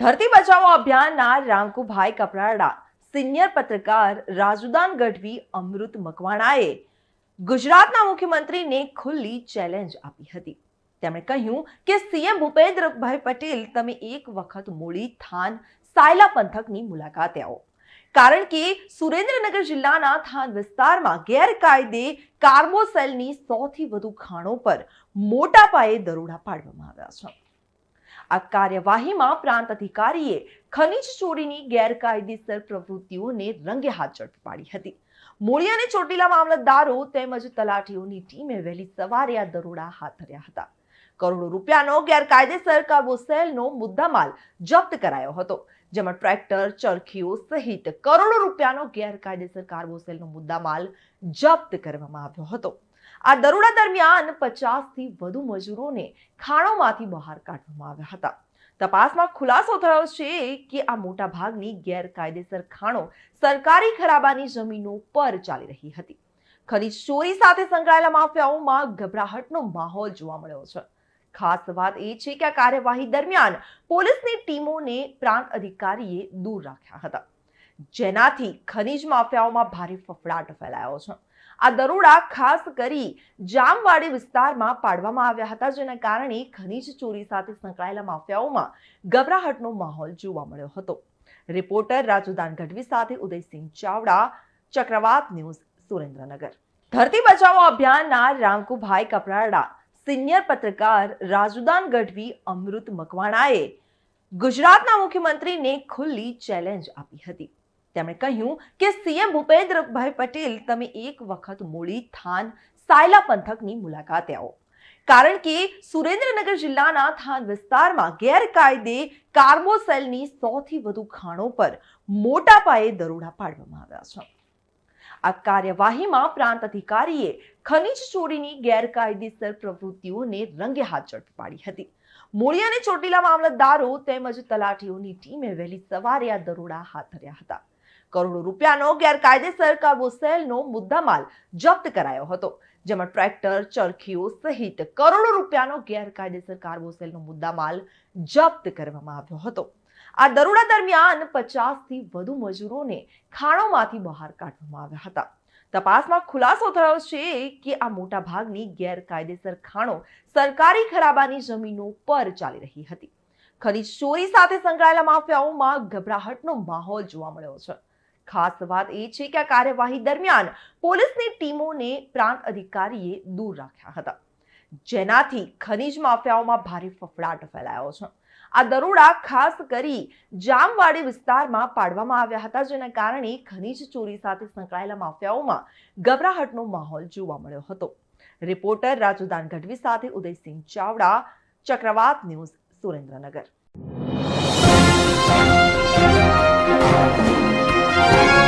ધરતી બચાવો અભિયાનના રામકુભાઈ કપરાડા, સિનિયર પત્રકાર રાજુદાન ગઢવી, અમૃત મકવાણાએ ગુજરાતના મુખ્યમંત્રીને ખુલ્લી ચેલેન્જ આપી હતી. તેમણે કહ્યું કે સીએમ ભૂપેન્દ્રભાઈ પટેલ તમે એક વખત મૂળી થાન સાયલા પંથકની મુલાકાતે આવો. કારણ કે સુરેન્દ્રનગર જિલ્લાના થાન વિસ્તારમાં ગેરકાયદે કાર્બોસેલની સૌથી વધુ ખાણો પર મોટા પાયે દરોડા પાડવામાં આવ્યા છે. આ કાર્યવાહીમાં પ્રાંત અધિકારીએ ખનીજ ચોરીની ગેરકાયદેસર પ્રવૃત્તિઓને રંગે હાથ ઝડપી હતી. મૂળી અને ચોટીલા મામલતદારો તેમજ તલાટીઓની ટીમે વહેલી સવારે આ દરોડા હાથ ધર્યા હતા. કરોડો રૂપિયાનો ગેરકાયદેસર કાર્બોસેલનો મુદ્દામાલ જપ્ત કરાયો હતો, જેમાં ટ્રેક્ટર, ચરખીઓ સહિત કરોડો રૂપિયાનો ગેરકાયદેસર કાર્બોસેલનો મુદ્દામાલ જપ્ત કરવામાં આવ્યો હતો. આ દરોડા દરમિયાન પચાસથી વધુ મજૂરોને ખાણોમાંથી બહાર કાઢવામાં આવ્યા હતા. તપાસમાં ખુલાસો થયો છે કે આ મોટા ભાગની ગેરકાયદેસર ખાણો સરકારી ખરાબાની જમીનો પર ચાલી રહી હતી. ખનીજ ચોરી સાથે સંકળાયેલા માફિયાઓમાં ગભરાહટનો માહોલ જોવા મળ્યો છે. ખાસ વાત એ છે કે આ કાર્યવાહી દરમિયાન પોલીસની ટીમોને પ્રાંત અધિકારીએ દૂર રાખ્યા હતા. જેનાથી ખનીજ માફિયાઓમાં ભારે ફફડાટ ફેલાયો છે. આ દરોડા ખાસ કરી જામવાડી વિસ્તારમાં પાડવામાં આવ્યા હતા, જેના કારણે ખનીજ ચોરી સાથે સંકળાયેલા માફિયાઓમાં ગભરાહટનો માહોલ જોવા મળ્યો હતો. રિપોર્ટર રાજુદાન ગઢવી સાથે ઉદયસિંહ ચાવડા, ચક્રવાત ન્યૂઝ, સુરેન્દ્રનગર. ધરતી બચાવો અભિયાનના રામકુભાઈ કપરાડા, સિનિયર પત્રકાર રાજુદાન ગઢવી, અમૃત મકવાણાએ ગુજરાતના મુખ્યમંત્રીને ખુલ્લી ચેલેન્જ આપી હતી. તેમણે કહ્યું કે સીએમ ભૂપેન્દ્રભાઈ પટેલ તમે એક વખત મૂળી થાન સાયલા પંથકની મુલાકાતે આવો. કારણ કે સુરેન્દ્રનગર જિલ્લાના થાન વિસ્તારમાં ગેરકાયદે કાર્બોસેલની સૌથી વધુ ખાણો પર મોટા પાયે દરોડા પાડવામાં આવ્યા છે. આ કાર્યવાહીમાં પ્રાંત અધિકારીએ ખનીજ ચોરીની ગેરકાયદેસર પ્રવૃત્તિઓને રંગે હાથ ઝડપી પાડી હતી. મૂળી અને ચોટીલા મામલતદારો તેમજ તલાટીઓની ટીમે વહેલી સવારે આ દરોડા હાથ ધર્યા હતા. કરોડો રૂપિયાનો ગેરકાયદેસર કાર્બોસેલનો મુદ્દામાલ જપ્ત કરાયો હતો, જેમાં ટ્રેક્ટર, ચરખીઓ સહિત કરોડો રૂપિયાનો ગેરકાયદેસર કાર્બોસેલનો મુદ્દામાલ જપ્ત કરવામાં આવ્યો હતો. આ દરોડા દરમિયાન પચાસથી વધુ મજૂરોને ખાણોમાંથી બહાર કાઢવામાં આવ્યા હતા. તપાસમાં ખુલાસો થયો છે કે આ મોટા ભાગની ગેરકાયદેસર ખાણો સરકારી ખરાબાની જમીનો પર ચાલી રહી હતી. ખનીજ ચોરી સાથે સંકળાયેલા માફિયાઓમાં ગભરાહટનો માહોલ જોવા મળ્યો છે. ખાસ વાત એ છે કે આ કાર્યવાહી દરમિયાન પોલીસની ટીમોને પ્રાંત અધિકારીએ દૂર રાખ્યા હતા. જેનાથી ખનીજ માફિયાઓમાં ભારે ફફડાટ ફેલાયો છે. આ દરોડા ખાસ કરી જામવાડી વિસ્તારમાં પાડવામાં આવ્યા હતા, જેના કારણે ખનીજ ચોરી સાથે સંકળાયેલા માફિયાઓમાં ગભરાહટનો માહોલ જોવા મળ્યો હતો. રિપોર્ટર રાજુદાન ગઢવી સાથે ઉદયસિંહ ચાવડા, ચક્રવાત ન્યૂઝ સુરેન્દ્રનગર. Thank you.